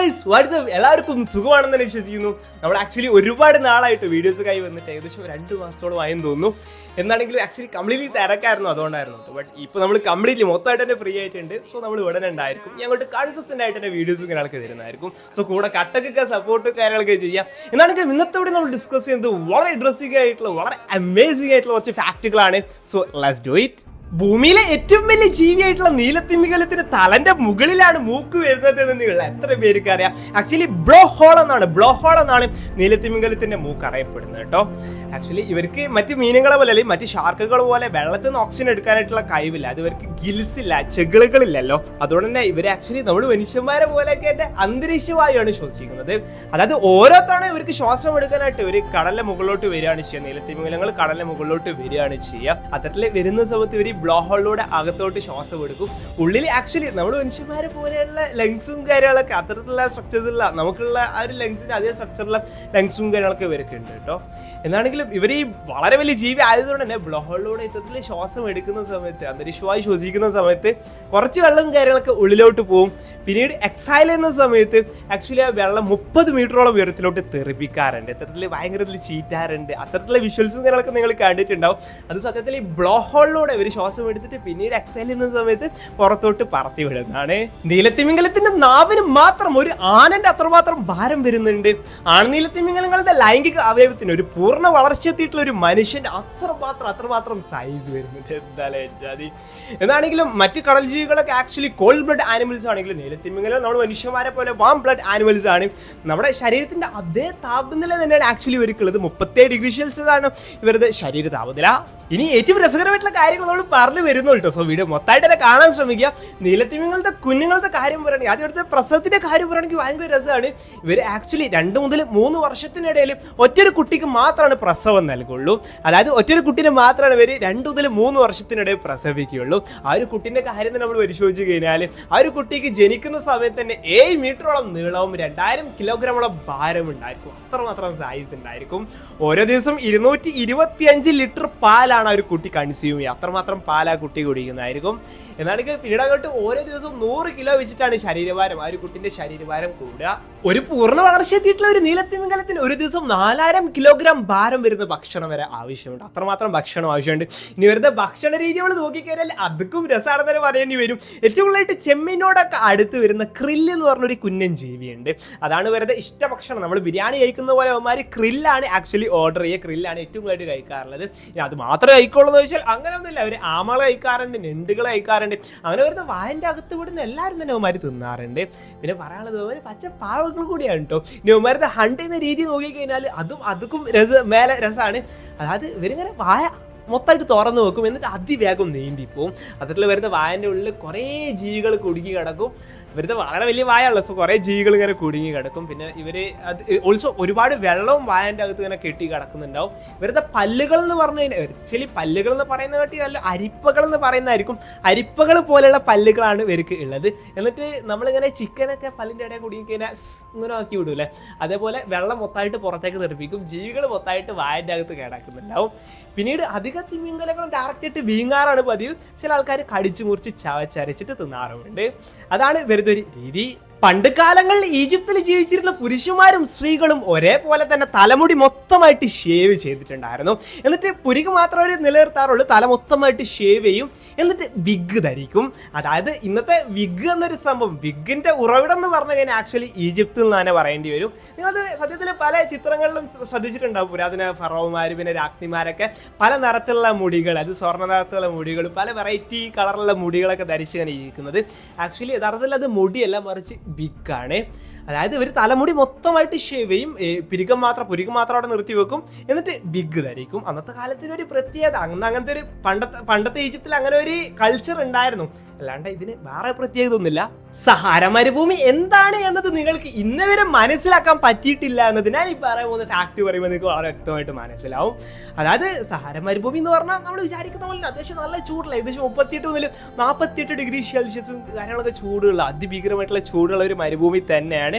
Guys WhatsApp എല്ലാവർക്കും സുഖമാണെന്ന് തന്നെ വിശ്വസിക്കുന്നു. നമ്മൾ ആക്ച്വലി ഒരുപാട് നാളായിട്ട് വീഡിയോസ് കൈ വന്നിട്ട് ഏകദേശം രണ്ട് മാസത്തോളം ആയെന്ന് തോന്നുന്നു. എന്നാണെങ്കിലും ആക്ച്വലി കംപ്ലീറ്റ്ലി തിരക്കായിരുന്നു അതുകൊണ്ടായിരുന്നു. ബട്ട് ഇപ്പോൾ നമ്മൾ കംപ്ലീറ്റ്ലി മൊത്തമായിട്ട് തന്നെ ഫ്രീ ആയിട്ടുണ്ട്. സോ നമ്മൾ ഉടനെ ഉണ്ടായിരിക്കും. ഞങ്ങൾക്ക് കൺസിസ്റ്റന്റ് ആയിട്ട് തന്നെ വീഡിയോസ് കാര്യങ്ങളൊക്കെ വരുന്നതായിരിക്കും. സോ കൂടെ കട്ടക്കൊക്കെ സപ്പോർട്ട് കാര്യങ്ങളൊക്കെ ചെയ്യാം. എന്നാണെങ്കിലും ഇന്നത്തെ നമ്മൾ ഡിസ്കസ് ചെയ്യുന്നത് വളരെ ഇൻട്രസ്റ്റിംഗ് ആയിട്ടുള്ള വളരെ അമേസിംഗ് ആയിട്ടുള്ള കുറച്ച് ഫാക്റ്റുകളാണ് സോ ലെറ്റ്സ് ഡു ഇറ്റ് ഭൂമിയിലെ ഏറ്റവും വലിയ ജീവിയായിട്ടുള്ള നീലത്തിമികലത്തിന്റെ തലന്റെ മുകളിലാണ് മൂക്ക് വരുന്നത് എന്ന് നിങ്ങൾ എത്ര പേർക്ക് അറിയാം? ആക്ച്വലി ബ്ലോ ഹോൾ എന്നാണ്. ബ്ലോ ഹോൾ എന്നാണ് നീലത്തിമിംഗലത്തിന്റെ മൂക്ക് അറിയപ്പെടുന്നത് കേട്ടോ. ആക്ച്വലി ഇവർക്ക് മറ്റ് മീനുകളെ പോലെ അല്ലെങ്കിൽ മറ്റ് ഷാർക്കുകൾ പോലെ വെള്ളത്തിൽ നിന്ന് ഓക്സിജൻ എടുക്കാനായിട്ടുള്ള കഴിവില്ല. അത് ഇവർക്ക് ഗിൽസ് ഇല്ല ചെകിളുകളില്ലല്ലോ അതുകൊണ്ട് തന്നെ ഇവർ ആക്ച്വലി നമ്മൾ മനുഷ്യന്മാരെ പോലെയൊക്കെ എന്റെ അന്തരീക്ഷവായുവാണ് ശ്വസിക്കുന്നത്. അതായത് ഓരോ തവണ ഇവർക്ക് ശ്വാസം എടുക്കാനായിട്ട് ഇവർ കടലിന്റെ മുകളിലോട്ട് വരികയാണ് ചെയ്യുക. നീലത്തിമിംഗലങ്ങൾ കടലിന്റെ മുകളിലോട്ട് വരികയാണ് ചെയ്യുക. അത്തരത്തിൽ വരുന്ന സമയത്ത് ഇവർ ബ്ലോ ഹോളിലൂടെ അകത്തോട്ട് ശ്വാസം എടുക്കും. ഉള്ളിൽ ആക്ച്വലി നമ്മൾ മനുഷ്യന്മാരെ പോലെയുള്ള ലങ്സും കാര്യങ്ങളൊക്കെ അത്തരത്തിലുള്ള ഇല്ല നമുക്കുള്ള ആ ഒരു ലങ്സിന്റെ അതേ സ്ട്രക്ചറുള്ള ലങ്സും കാര്യങ്ങളൊക്കെ ഇവരൊക്കെ ഉണ്ട് കേട്ടോ. എന്നാണെങ്കിലും ഇവർ ഈ വളരെ വലിയ ജീവി ആയതുകൊണ്ട് തന്നെ ബ്ലോ ഹോളിലൂടെ ഇത്തരത്തിൽ ശ്വാസം എടുക്കുന്ന സമയത്ത് അന്തരീക്ഷമായി ശ്വസിക്കുന്ന സമയത്ത് കുറച്ച് വെള്ളം കാര്യങ്ങളൊക്കെ ഉള്ളിലോട്ട് പോകും പിന്നീട് എക്സൈൽ ചെയ്യുന്ന സമയത്ത് ആക്ച്വലി ആ വെള്ളം മുപ്പത് മീറ്ററോളം ഉയരത്തിലോട്ട് തെറിപ്പിക്കാറുണ്ട്. ഇത്തരത്തിൽ ഭയങ്കരത്തിൽ ചീറ്റാറുണ്ട്. അത്തരത്തിലുള്ള വിഷ്വൽസും കാര്യങ്ങളൊക്കെ നിങ്ങൾ കണ്ടിട്ടുണ്ടാവും. അത് സത്യത്തിൽ ഈ ബ്ലോ ഹോളിലൂടെ ഇവർ ശ്വാസം എടുത്തിട്ട് പിന്നീട് എക്സൈൽ ചെയ്യുന്ന സമയത്ത് പുറത്തോട്ട് പറത്തി വിടുന്നതാണ്. നീലത്തിമിംഗലത്തിന്റെ നാവിന് മാത്രം ഒരു ആനന്റെ അത്രമാത്രം ഭാരം വരുന്നുണ്ട്. ആൺനീലത്തിമിംഗലങ്ങളുടെ ലൈംഗിക അവയവത്തിന് ഒരു പൂർണ വളർച്ചയെത്തിയിട്ടുള്ള ഒരു മനുഷ്യന്റെ അത്രമാത്രം അത്രമാത്രം സൈസ് വരുന്നുണ്ട്. എന്തായാലും ജാതി? എന്നാണെങ്കിലും മറ്റു കടൽ ജീവികളൊക്കെ ആക്ച്വലി കോൾഡ് ബ്ലഡ് ആനിമൽസ് ആണെങ്കിലും നീലത്തിമിംഗലം നമ്മൾ മനുഷ്യന്മാരെ പോലെ വാം ബ്ലഡ് ആനിമൽസ് ആണ്. നമ്മുടെ ശരീരത്തിന്റെ അതേ താപനില തന്നെയാണ് ആക്ച്വലി ഇവർക്കുള്ളത് മുപ്പത്തേഴ് ഡിഗ്രി സെൽഷ്യസ് ആണ് ഇവരുടെ ശരീര താപനില. ഇനി ഏറ്റവും രസകരമായിട്ടുള്ള കാര്യങ്ങൾ നമ്മൾ പറഞ്ഞു വരുന്നു കേട്ടോ. സോ വീഡിയോ മൊത്തമായിട്ട് തന്നെ കാണാൻ ശ്രമിക്കുക. നീലത്തിമിങ്ങളുടെ കുഞ്ഞുങ്ങളുടെ കാര്യം പറയുകയാണെങ്കിൽ ആദ്യം അടുത്ത പ്രസവത്തിന്റെ കാര്യം പറയുകയാണെങ്കിൽ ഭയങ്കര രസമാണ്. ഇവർ ആക്ച്വലി രണ്ട് മുതൽ മൂന്ന് വർഷത്തിനിടയിൽ ഒറ്റൊരു കുട്ടിക്ക് മാത്രമാണ് പ്രസവം നൽകുള്ളൂ. അതായത് ഒറ്റൊരു കുട്ടീനെ മാത്രമാണ് ഇവർ രണ്ട് മുതൽ മൂന്ന് വർഷത്തിനിടയിൽ പ്രസവിക്കുകയുള്ളൂ. ആ ഒരു കുട്ടീന്റെ കാര്യം തന്നെ നമ്മൾ പരിശോധിച്ച് കഴിഞ്ഞാൽ ആ ഒരു കുട്ടിക്ക് ജനിക്കുന്ന സമയത്ത് തന്നെ ഏഴ് മീറ്ററോളം നീളവും രണ്ടായിരം കിലോഗ്രാമോളം ഭാരം ഉണ്ടായിരിക്കും. അത്രമാത്രം സൈസ് ഉണ്ടായിരിക്കും. ഓരോ ദിവസം ഇരുന്നൂറ്റി ഇരുപത്തിയഞ്ച് ലിറ്റർ പാലാണ് ആ ഒരു കുട്ടി കൺസ്യൂം ചെയ്യുക. അത്രമാത്രം ആ കുട്ടി കുടിക്കുന്നതായിരിക്കും. എന്നാണെങ്കിൽ പിന്നീട് അങ്ങോട്ട് ഓരോ ദിവസവും നൂറ് കിലോ വെച്ചിട്ടാണ് ശരീരഭാരം. ആ ഒരു കുട്ടിന്റെ ശരീരഭാരം കൂടുക. ഒരു പൂർണ വളർച്ച എത്തിയിട്ടുള്ള ഒരു നീലത്തിമിംഗലത്തിന് ഒരു ദിവസം നാലായിരം കിലോഗ്രാം ഭാരം വരുന്ന ഭക്ഷണം വരെ ആവശ്യമുണ്ട്. അത്രമാത്രം ഭക്ഷണം ആവശ്യമുണ്ട്. ഇനി വരുന്ന ഭക്ഷണ രീതികൾ നോക്കിക്കഴിഞ്ഞാൽ അതുക്കും രസമാണെന്ന് തന്നെ പറയേണ്ടി വരും. ഏറ്റവും കൂടുതലായിട്ട് ചെമ്മീനോടൊക്കെ അടുത്ത് വരുന്ന ക്രില്ല് എന്ന് പറഞ്ഞൊരു കുഞ്ഞൻ ജീവിയുണ്ട്. അതാണ് ഇഷ്ട ഭക്ഷണം. നമ്മൾ ബിരിയാണി കഴിക്കുന്ന പോലെ അവന്മാർ ക്രില്ലാണ് ആക്ച്വലി ഓർഡർ ചെയ്യുക. ക്രില്ലാണ് ഏറ്റവും കൂടുതലായിട്ട് കഴിക്കാറുള്ളത്. അത് മാത്രമേ കഴിക്കുള്ളൂ എന്ന് ചോദിച്ചാൽ അങ്ങനെ ഒന്നുമില്ല അവർ ആമള കഴിക്കാറുണ്ട് ഞണ്ടുകൾ കഴിക്കാറുണ്ട് അങ്ങനെ വരുന്ന വായന്റെ അകത്ത് വിടുന്ന എല്ലാവരും തന്നെ അവന്മാർ തിന്നാറുണ്ട്. പിന്നെ പറയാനുള്ളത് അവർ പച്ച പാവകൾ കൂടിയാണ് കേട്ടോ ഇനി അവന്മാരുടെ ഹണ്ട് ചെയ്യുന്ന രീതി നോക്കിക്കഴിഞ്ഞാൽ അതും അതുക്കും രസ മേലെ രസമാണ് അതായത് ഇവരിങ്ങനെ വായ മൊത്തമായിട്ട് തുറന്നു വെക്കും. എന്നിട്ട് അതിവേഗം നീന്തി പോവും. അതിൽ വരുന്ന വായന്റെ ഉള്ളിൽ കുറേ ജീവികൾ കുടുങ്ങി കിടക്കും. ഇവരുടെ വളരെ വലിയ വായുള്ള സോ കുറേ ജീവികൾ ഇങ്ങനെ കുടുങ്ങി കിടക്കും. പിന്നെ ഇവർ അത് ഓൾസോ ഒരുപാട് വെള്ളവും വായന്റെ അകത്ത് ഇങ്ങനെ കെട്ടി കിടക്കുന്നുണ്ടാവും. ഇവരുടെ പല്ലുകൾ എന്ന് പറഞ്ഞു കഴിഞ്ഞാൽ ആക്ച്വലി പല്ലുകൾ എന്ന് പറയുന്ന കേട്ടി അല്ല അരിപ്പകൾ എന്ന് പറയുന്നതായിരിക്കും. അരിപ്പകൾ പോലെയുള്ള പല്ലുകളാണ് ഇവർക്ക് ഉള്ളത്. എന്നിട്ട് നമ്മളിങ്ങനെ ചിക്കനൊക്കെ പല്ലിന്റെ ഇടയിൽ കുടുങ്ങി കഴിഞ്ഞാൽ ഇങ്ങനെ ആക്കി വിടൂലേ അതേപോലെ വെള്ളം മൊത്തമായിട്ട് പുറത്തേക്ക് തെറിപ്പിക്കും. ജീവികൾ മൊത്തമായിട്ട് വായന്റെ അകത്ത് കിടക്കുന്നുണ്ടാവും. പിന്നീട് അധിക തിമിംഗലങ്ങളും ഡയറക്റ്റ് ആയിട്ട് വീങ്ങാറാണ് പതിവ്. ചില ആൾക്കാർ കടിച്ചു മുറിച്ച് ചവച്ചരച്ചിട്ട് തിന്നാറുമുണ്ട്. അതാണ് വെറുതെ ഒരു രീതി. പണ്ട് കാലങ്ങളിൽ ഈജിപ്തിൽ ജീവിച്ചിരുന്ന പുരുഷന്മാരും സ്ത്രീകളും ഒരേപോലെ തന്നെ തലമുടി മൊത്തമായിട്ട് ഷേവ് ചെയ്തിട്ടുണ്ടായിരുന്നു. എന്നിട്ട് പുരിക്ക് മാത്രമേ നിലനിർത്താറുള്ളൂ തല മൊത്തമായിട്ട് ഷേവ് ചെയ്യും എന്നിട്ട് വിഗ് ധരിക്കും. അതായത് ഇന്നത്തെ വിഗ് എന്നൊരു സംഭവം വിഗിന്റെ ഉറവിടം എന്ന് പറഞ്ഞു കഴിഞ്ഞാൽ ആക്ച്വലി ഈജിപ്തിൽ നിന്ന് തന്നെ പറയേണ്ടി വരും. നിങ്ങളത് സത്യത്തിൽ പല ചിത്രങ്ങളിലും ശ്രദ്ധിച്ചിട്ടുണ്ടാവും പുരാതന ഫറോമാർ പിന്നെ രാജ്ഞിമാരൊക്കെ പല നിറത്തിലുള്ള മുടികൾ അത് സ്വർണ നിറത്തിലുള്ള മുടികൾ പല വെറൈറ്റി കളറുള്ള മുടികളൊക്കെ ധരിച്ചു ഇങ്ങനെ ഇരിക്കുന്നത്. ആക്ച്വലി യഥാർത്ഥത്തിൽ അത് മുടിയല്ല മറിച്ച് বিজ্ঞানে അതായത് ഇവർ തലമുടി മൊത്തമായിട്ട് ഷേവ് ചെയ്യും പിരികം മാത്രം പുരികം മാത്രം അവിടെ നിർത്തി വെക്കും. എന്നിട്ട് വിഗ് ധരിക്കും. അന്നത്തെ കാലത്തിന് ഒരു പ്രത്യേകത. അന്ന് അങ്ങനത്തെ ഒരു പണ്ടത്തെ പണ്ടത്തെ ഈജിപ്തിൽ അങ്ങനെ ഒരു കൾച്ചർ ഉണ്ടായിരുന്നു. അല്ലാണ്ട് ഇതിന് വേറെ പ്രത്യേകത ഒന്നുമില്ല. സഹാര മരുഭൂമി എന്താണ് എന്നത് നിങ്ങൾക്ക് ഇന്നവരെ മനസ്സിലാക്കാൻ പറ്റിയിട്ടില്ല എന്നത് ഞാൻ ഈ പറയാൻ പോകുന്ന ഫാക്ട് പറയുമ്പോൾ നിങ്ങൾക്ക് വളരെ വ്യക്തമായിട്ട് മനസ്സിലാവും. അതായത് സഹാര മരുഭൂമി എന്ന് പറഞ്ഞാൽ നമ്മൾ വിചാരിക്കുന്ന പോലെ അത്യാവശ്യം നല്ല ചൂടുള്ള ഏകദേശം മുപ്പത്തിയെട്ട് മുതൽ നാൽപ്പത്തിയെട്ട് ഡിഗ്രി സെൽഷ്യസും കാര്യങ്ങളൊക്കെ ചൂടുള്ള അതിഭീകരമായിട്ടുള്ള ചൂടുള്ള ഒരു മരുഭൂമി തന്നെയാണ്.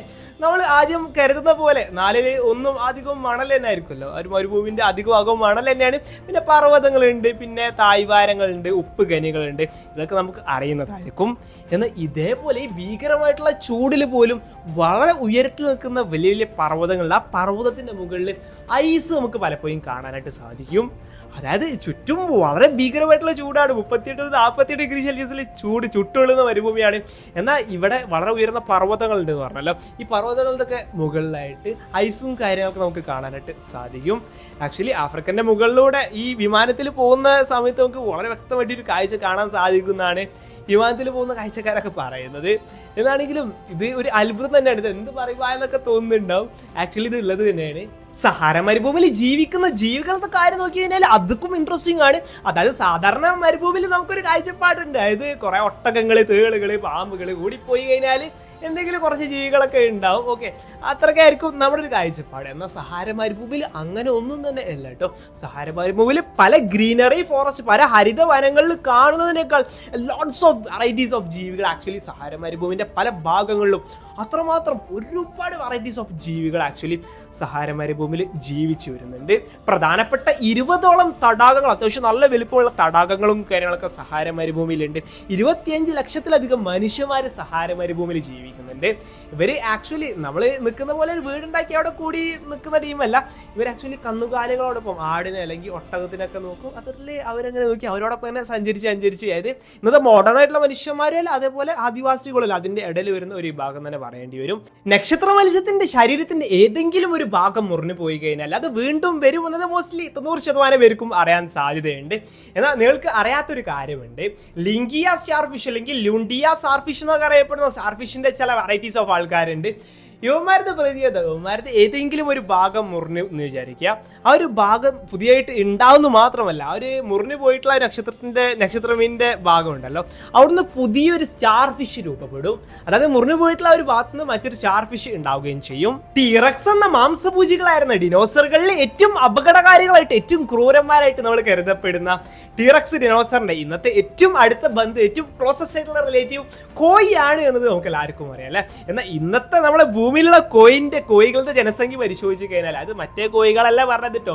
നമ്മൾ ആദ്യം കരുതുന്ന പോലെ നാലിൽ ഒന്നും അധികം മണൽ തന്നെ ആയിരിക്കുമല്ലോ ഒരു മരുഭൂമിന്റെ അധികം ഭാഗവും മണൽ തന്നെയാണ്. പിന്നെ പർവതങ്ങളുണ്ട് പിന്നെ തായ്വാരങ്ങളുണ്ട് ഉപ്പ് ഖനികളുണ്ട് ഇതൊക്കെ നമുക്ക് അറിയുന്നതായിരിക്കും. എന്നാൽ ഇതേപോലെ ഭീകരമായിട്ടുള്ള ചൂടിൽ പോലും വളരെ ഉയരത്തിൽ നിൽക്കുന്ന വലിയ വലിയ പർവതങ്ങളുണ്ട് ആ പർവതത്തിന്റെ മുകളിൽ ഐസ് നമുക്ക് പലപ്പോഴും കാണാനായിട്ട് സാധിക്കും. അതായത് ചുറ്റും വളരെ ഭീകരമായിട്ടുള്ള ചൂടാണ്. മുപ്പത്തിയെട്ട് നാൽപ്പത്തി ഡിഗ്രി സെൽഷ്യസിൽ ചൂട് ചുട്ടുകൊള്ളുന്ന മരുഭൂമിയാണ്. എന്നാൽ ഇവിടെ വളരെ ഉയർന്ന പർവതങ്ങളുണ്ട് പറഞ്ഞല്ലോ. ഈ പർവതങ്ങളുടെയൊക്കെ മുകളിലായിട്ട് ഐസും കാര്യങ്ങളൊക്കെ നമുക്ക് കാണാനായിട്ട് സാധിക്കും. ആക്ച്വലി ആഫ്രിക്കന്റെ മുകളിലൂടെ ഈ വിമാനത്തിൽ പോകുന്ന സമയത്ത് നമുക്ക് വളരെ വ്യക്തമായിട്ട് ഒരു കാഴ്ച കാണാൻ സാധിക്കുന്നതാണ് വിമാനത്തിൽ പോകുന്ന കാഴ്ചക്കാരൊക്കെ പറയുന്നത്. എന്നാണെങ്കിലും ഇത് ഒരു അത്ഭുതം തന്നെയാണ്. ഇത് എന്ത് പറയുക എന്നൊക്കെ തോന്നുന്നുണ്ടാവും. ആക്ച്വലി ഇത് ഉള്ളത് തന്നെയാണ്. സഹാര മരുഭൂമിയിൽ ജീവിക്കുന്ന ജീവികളുടെ കാര്യം നോക്കി കഴിഞ്ഞാൽ അതുക്കും ഇൻട്രസ്റ്റിംഗ് ആണ്. അതായത് സാധാരണ മരുഭൂമിയിൽ നമുക്കൊരു കാഴ്ചപ്പാടുണ്ട്. അതായത് കുറെ ഒട്ടകങ്ങൾ തേളുകൾ പാമ്പുകൾ കൂടിപ്പോയി കഴിഞ്ഞാൽ എന്തെങ്കിലും കുറച്ച് ജീവികളൊക്കെ ഉണ്ടാവും. ഓക്കെ അത്രയ്ക്കായിരിക്കും നമ്മുടെ ഒരു കാഴ്ചപ്പാട്. എന്നാൽ സഹാര മരുഭൂമിയിൽ അങ്ങനെ ഒന്നും തന്നെ അല്ല കേട്ടോ. സഹാര മരുഭൂമിയിൽ പല ഗ്രീനറി ഫോറസ്റ്റ് പല ഹരിത വനങ്ങളിൽ കാണുന്നതിനേക്കാൾ ലോട്ട്സ് ഓഫ് വെറൈറ്റീസ് ഓഫ് ജീവികൾ ആക്ച്വലി സഹാര മരുഭൂമിന്റെ പല ഭാഗങ്ങളിലും അത്രമാത്രം ഒരുപാട് വെറൈറ്റീസ് ഓഫ് ജീവികൾ ആക്ച്വലി സഹാര മരുഭൂമിയിൽ ജീവിച്ചു വരുന്നുണ്ട്. പ്രധാനപ്പെട്ട ഇരുപതോളം തടാകങ്ങൾ അത്യാവശ്യം നല്ല വലിപ്പമുള്ള തടാകങ്ങളും കാര്യങ്ങളൊക്കെ സഹാര മരുഭൂമിയിലുണ്ട് ഇരുപത്തിയഞ്ച് ലക്ഷത്തിലധികം മനുഷ്യന്മാർ സഹാര മരുഭൂമിയിൽ ജീവിക്കുന്നുണ്ട്. ഇവർ ആക്ച്വലി നമ്മൾ നിൽക്കുന്ന പോലെ ഒരു വീടുണ്ടാക്കി അവിടെ കൂടി നിൽക്കുന്ന ടീമല്ല. ഇവർ ആക്ച്വലി കന്നുകാലികളോടൊപ്പം ആടിനെ അല്ലെങ്കിൽ ഒട്ടകത്തിനൊക്കെ നോക്കും. അതിൽ അവരങ്ങനെ നോക്കി അവരോടൊപ്പം തന്നെ സഞ്ചരിച്ച് സഞ്ചരിച്ച് അതായത് ഇന്നത്തെ മോഡേൺ ആയിട്ടുള്ള മനുഷ്യന്മാരല്ല അതേപോലെ ആദിവാസികളല്ല. അതിന്റെ ഇടയിൽ വരുന്ന ഒരു വിഭാഗം തന്നെ പറയേണ്ടി വരും. നക്ഷത്ര മത്സ്യത്തിന്റെ ശരീരത്തിന്റെ ഏതെങ്കിലും ഒരു ഭാഗം മുറിഞ്ഞു പോയി കഴിഞ്ഞാൽ അത് വീണ്ടും വരുമെന്നത് മോസ്റ്റ്ലി തൊണ്ണൂറ് ശതമാനം പേർക്കും അറിയാൻ സാധ്യതയുണ്ട്. എന്നാൽ നിങ്ങൾക്ക് അറിയാത്തൊരു കാര്യമുണ്ട്. ലിംഗിയ സ്റ്റാർഫിഷ് അല്ലെങ്കിൽ ലുണ്ടിയ സ്റ്റാർഫിഷ് എന്നൊക്കെ അറിയപ്പെടുന്ന സ്റ്റാർഫിഷിന്റെ ചില വെറൈറ്റീസ് ഓഫ് ആൾക്കാരുണ്ട്. യുവന്മാരുടെ പ്രത്യേകത യുവന്മാരുടെ ഏതെങ്കിലും ഒരു ഭാഗം മുറിഞ്ഞു എന്ന് വിചാരിക്കുക. ആ ഒരു ഭാഗം പുതിയതായിട്ട് ഉണ്ടാവുന്നു മാത്രമല്ല ആ ഒരു മുറിഞ്ഞു പോയിട്ടുള്ള നക്ഷത്രത്തിന്റെ നക്ഷത്രത്തിന്റെ നക്ഷത്രമീനിന്റെ ഭാഗം ഉണ്ടല്ലോ അവിടുന്ന് പുതിയൊരു സ്റ്റാർ ഫിഷ് രൂപപ്പെടും. അതായത് മുറിഞ്ഞു പോയിട്ടുള്ള ഒരു ഭാഗത്ത് നിന്ന് മറ്റൊരു സ്റ്റാർ ഫിഷ് ഉണ്ടാവുകയും ചെയ്യും. ടീറക്സ് എന്ന മാംസപൂജികളായിരുന്ന ഡിനോസറുകളിൽ ഏറ്റവും അപകടകാരികളായിട്ട് ഏറ്റവും ക്രൂരന്മാരായിട്ട് നമ്മൾ കരുതപ്പെടുന്ന ടീറക്സ് ഡിനോസറിന്റെ ഇന്നത്തെ ഏറ്റവും അടുത്ത ബന്ധം ഏറ്റവും ക്ലോസസ്റ്റ് ആയിട്ടുള്ള റിലേറ്റീവ് കോയി ആണ് എന്നത് നമുക്ക് എല്ലാവർക്കും അറിയാം അല്ലേ? എന്നാൽ ഇന്നത്തെ നമ്മളെ ഭൂമിയിലുള്ള കോയിന്റെ കോയികളുടെ ജനസംഖ്യ പരിശോധിച്ച് കഴിഞ്ഞാൽ അത് മറ്റേ കോയികളല്ല പറഞ്ഞത് കേട്ടോ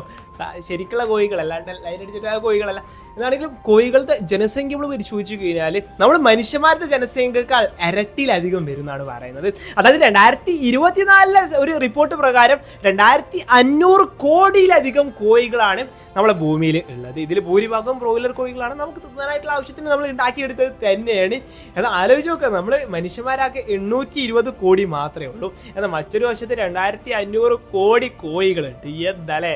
ശരിക്കുള്ള കോഴികൾ അല്ലാണ്ട് ലൈൻ അടിച്ചിട്ടുള്ള കോഴികളല്ല എന്നാണെങ്കിലും കോഴികളുടെ ജനസംഖ്യ നമ്മൾ പരിശോധിച്ച് കഴിഞ്ഞാൽ നമ്മൾ മനുഷ്യന്മാരുടെ ജനസംഖ്യക്കാൾ ഇരട്ടിയിലധികം വരുന്നതാണ് പറയുന്നത്. അതായത് രണ്ടായിരത്തി ഇരുപത്തിനാലിലെ ഒരു റിപ്പോർട്ട് പ്രകാരം രണ്ടായിരത്തി അഞ്ഞൂറ് കോടിയിലധികം കോഴികളാണ് നമ്മുടെ ഭൂമിയിൽ ഉള്ളത്. ഇതിൽ ഭൂരിഭാഗം ബ്രോയിലർ കോഴികളാണ്. നമുക്ക് തിന്നാനായിട്ടുള്ള ആവശ്യത്തിന് നമ്മൾ ഉണ്ടാക്കിയെടുത്തത് തന്നെയാണ്. എന്നാൽ ആലോചിച്ച് നോക്കുക നമ്മൾ മനുഷ്യന്മാരാകെ എണ്ണൂറ്റി ഇരുപത് കോടി മാത്രമേ ഉള്ളൂ. എന്നാൽ മറ്റൊരു വശത്ത് രണ്ടായിരത്തി അഞ്ഞൂറ് കോടി കോഴികളുണ്ട്. എന്തല്ലേ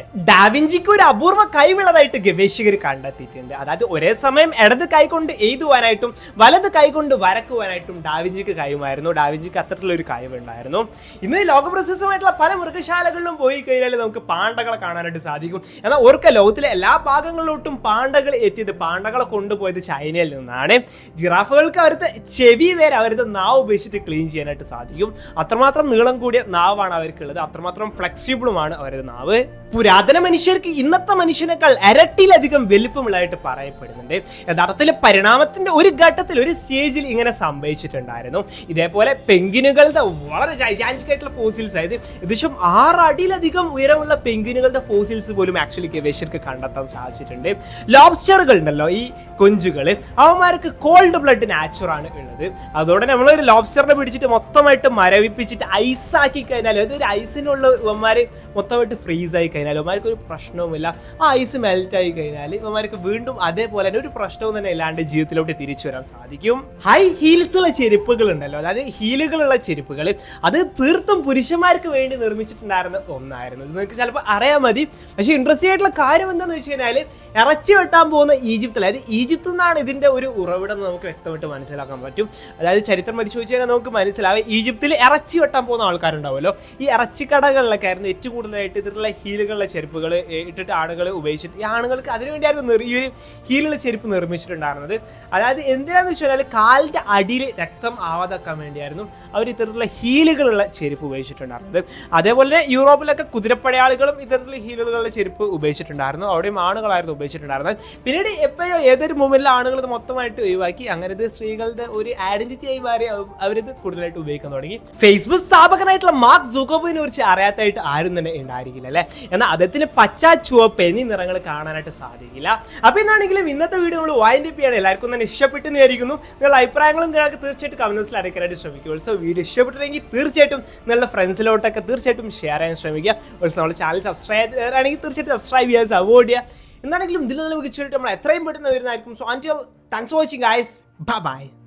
ഡാവിഞ്ചിക്ക് ഒരു അപൂർവ കൈവിളതായിട്ട് ഗവേഷകർ കണ്ടെത്തിയിട്ടുണ്ട്. അതായത് ഒരേ സമയം ഇടത് കൈകൊണ്ട് എഴുതുവാനായിട്ടും വലത് കൈ കൊണ്ട് വരക്കുവാനായിട്ടും ഡാവിഞ്ചിക്ക് കഴിയുമായിരുന്നു. ഡാവിഞ്ചിക്ക് അത്തരത്തിലൊരു കഴിവുണ്ടായിരുന്നു. ഇന്ന് ലോകപ്രസിദ്ധമായിട്ടുള്ള പല മൃഗശാലകളിലും പോയി കഴിഞ്ഞാൽ നമുക്ക് പാണ്ടകളെ കാണാനായിട്ട് സാധിക്കും. എന്നാൽ ഓർക്ക ലോകത്തിലെ എല്ലാ ഭാഗങ്ങളിലോട്ടും പാണ്ടകൾ എത്തിയത് പാണ്ടകളെ കൊണ്ടുപോയത് ചൈനയിൽ നിന്നാണ്. ജിറാഫുകൾക്ക് അവരുടെ ചെവി വരെ അവരുടെ നാവ് ഉപയോഗിച്ചിട്ട് ക്ലീൻ ചെയ്യാനായിട്ട് സാധിക്കും. അത്രമാത്രം നീളം കൂടിയ നാവാണ് അവർക്കുള്ളത്. അത്രമാത്രം ഫ്ലെക്സിബിളുമാണ് അവരുടെ നാവ്. പുരാതന മനുഷ്യർക്ക് ഇന്നത്തെ മനുഷ്യനേക്കാൾ ഇരട്ടിയിലധികം വലുപ്പമുള്ളതായിട്ട് പറയപ്പെടുന്നുണ്ട്. യഥാർത്ഥത്തിൽ പരിണാമത്തിന്റെ ഒരു ഘട്ടത്തിൽ ഒരു സ്റ്റേജിൽ ഇങ്ങനെ സംഭവിച്ചിട്ടുണ്ടായിരുന്നു. ഇതേപോലെ പെങ്കിനുകളുടെ വളരെ ജൈജാന്റിക് ആയിട്ടുള്ള ഫോസിൽസ് അതായത് ഏകദേശം ആറടിയിലധികം ഉയരമുള്ള പെങ്കിനുകളുടെ ഫോസിൽസ് പോലും ആക്ച്വലി ഗവേഷകർക്ക് കണ്ടെത്താൻ സാധിച്ചിട്ടുണ്ട്. ലോബ്സ്റ്ററുകൾ ഉണ്ടല്ലോ ഈ കൊഞ്ചുകൾ അവന്മാർക്ക് കോൾഡ് ബ്ലഡ് നാച്ചുറാണ് ഉള്ളത്. അതോടെ നമ്മൾ ഒരു ലോബ്സ്റ്ററിനെ പിടിച്ചിട്ട് മൊത്തമായിട്ട് മരവിപ്പിച്ചിട്ട് ഐസ് ആക്കി കഴിഞ്ഞാൽ അതൊരു ഐസിനുള്ള ഇവന്മാർ മൊത്തമായിട്ട് ഫ്രീസ് ആയി കഴിഞ്ഞാൽ ഇവന്മാർക്ക് ഒരു പ്രശ്നവുമില്ല. ആ ഐസ് മെൽറ്റ് ആയി കഴിഞ്ഞാൽ ഇവന്മാർക്ക് വീണ്ടും അതേപോലെ തന്നെ ഒരു പ്രശ്നവും തന്നെ ഇല്ലാണ്ട് ജീവിതത്തിലോട്ട് തിരിച്ചു വരാൻ സാധിക്കും. ഹൈ ഹീൽസ് ഉള്ള ചെരുപ്പുകൾ ഉണ്ടല്ലോ അതായത് ഹീലുകളുള്ള ചെരുപ്പുകൾ. അത് തീർത്തും പുരുഷന്മാർക്ക് വേണ്ടി നിർമ്മിച്ചിട്ടുണ്ടായിരുന്ന ഒന്നായിരുന്നു. നിങ്ങൾക്ക് ചിലപ്പോൾ അറിയാൻ മതി. പക്ഷേ ഇൻട്രസ്റ്റിംഗ് ആയിട്ടുള്ള കാര്യം എന്താണെന്ന് വെച്ച് കഴിഞ്ഞാൽ ഇറച്ചി വെട്ടാൻ പോകുന്ന ഈജിപ്തിൽ അതായത് ഈജിപ്തിൽ നിന്നാണ് ഇതിന്റെ ഒരു ഉറവിടം നമുക്ക് വ്യക്തമായിട്ട് മനസ്സിലാക്കാൻ പറ്റും. അതായത് ചരിത്രം പരിശോധിച്ച് കഴിഞ്ഞാൽ നമുക്ക് മനസ്സിലാവും. ഈജിപ്തിൽ ഇറച്ചി വെട്ടാൻ പോകുന്ന ആൾക്കാരുണ്ടാവുമല്ലോ. ഈ ഇറച്ചിക്കടകളിലൊക്കെ ആയിരുന്നു ഏറ്റവും കൂടുതലായിട്ട് ഇതിലുള്ള ഹീലുകളുടെ ചെരുപ്പുകൾ ഇട്ടിട്ട് ആണുങ്ങൾ ഉപയോഗിച്ചിട്ട് ഈ ആണുങ്ങൾക്ക് അതിനുവേണ്ടിയായിരുന്നു വേണ്ടിയായിരുന്നു ഈ ഒരു ഹീലുള്ള ചെരുപ്പ് നിർമ്മിച്ചിട്ടുണ്ടായിരുന്നത്. അതായത് എന്തിനാന്ന് വെച്ച് കഴിഞ്ഞാൽ കാലിന്റെ അടിയിൽ രക്തം ആവാതാക്കാൻ വേണ്ടിയായിരുന്നു അവർ ഇത്തരത്തിലുള്ള ഹീലുകളുള്ള ചെരുപ്പ് ഉപയോഗിച്ചിട്ടുണ്ടായിരുന്നത്. അതേപോലെ യൂറോപ്പിലൊക്കെ കുതിരപ്പടയാളികളും ഇത്തരത്തിലുള്ള ഹീലുകളുള്ള ചെരുപ്പ് ഉപയോഗിച്ചിട്ടുണ്ടായിരുന്നു. അവിടെയും ആണുങ്ങളായിരുന്നു ഉപയോഗിച്ചിട്ടുണ്ടായിരുന്നത്. പിന്നീട് എപ്പോഴോ ഏതൊരു മൂമെന്റിൽ ആണുങ്ങൾ ഇത് മൊത്തമായിട്ട് ഒഴിവാക്കി. അങ്ങനെ ഇത് സ്ത്രീകളുടെ ഒരു ഐഡന്റിറ്റി ആയി മാറി അവ- അവരിത് കൂടുതലായിട്ട് ഉപയോഗിക്കാൻ തുടങ്ങി. ഫേസ്ബുക്ക് സ്ഥാപകനായിട്ടുള്ള മാർക്ക് ജുക്കോബിനെ കുറിച്ച് അറിയാത്തായിട്ട് ആരും തന്നെ ഉണ്ടായിരിക്കില്ല അല്ലേ? എന്നാൽ അദ്ദേഹത്തിന് പച്ച ചുവപ്പ് എന്നീ നിറങ്ങൾ കാണാനായിട്ട് സാധിക്കില്ല. അപ്പോൾ എന്നാണെങ്കിലും ഇന്നത്തെ വീഡിയോ നമ്മൾ വൈൻഡ് ചെയ്യണം. എല്ലാവർക്കും തന്നെ ഇഷ്ടപ്പെട്ടെന്ന് വിചാരിക്കുന്നു. നിങ്ങളുടെ അഭിപ്രായങ്ങളും നിങ്ങൾക്ക് തീർച്ചയായിട്ടും കമൻസിൽ അറിയിക്കാനായിട്ട് ശ്രമിക്കുക. ഓൾസോ വീഡിയോ ഇഷ്ടപ്പെട്ടില്ലെങ്കിൽ തീർച്ചയായിട്ടും നിങ്ങളുടെ ഫ്രണ്ട്സിലോട്ടൊക്കെ തീർച്ചയായിട്ടും ഷെയർ ചെയ്യാൻ ശ്രമിക്കുക. ഓൾസോ നമ്മുടെ ചാനൽ സബ്സ്ക്രൈബ് ആണെങ്കിൽ തീർച്ചയായിട്ടും സബ്സ്ക്രൈബ് ചെയ്യാൻ അവോയ്ഡ് ചെയ്യുക. എന്നാണെങ്കിലും ഇതിൽ നിന്ന് മികച്ചിട്ട് നമ്മൾ എത്രയും പെട്ടെന്ന് വരുന്നതായിരിക്കും. So ആന്റിയോ thanks for watching guys bye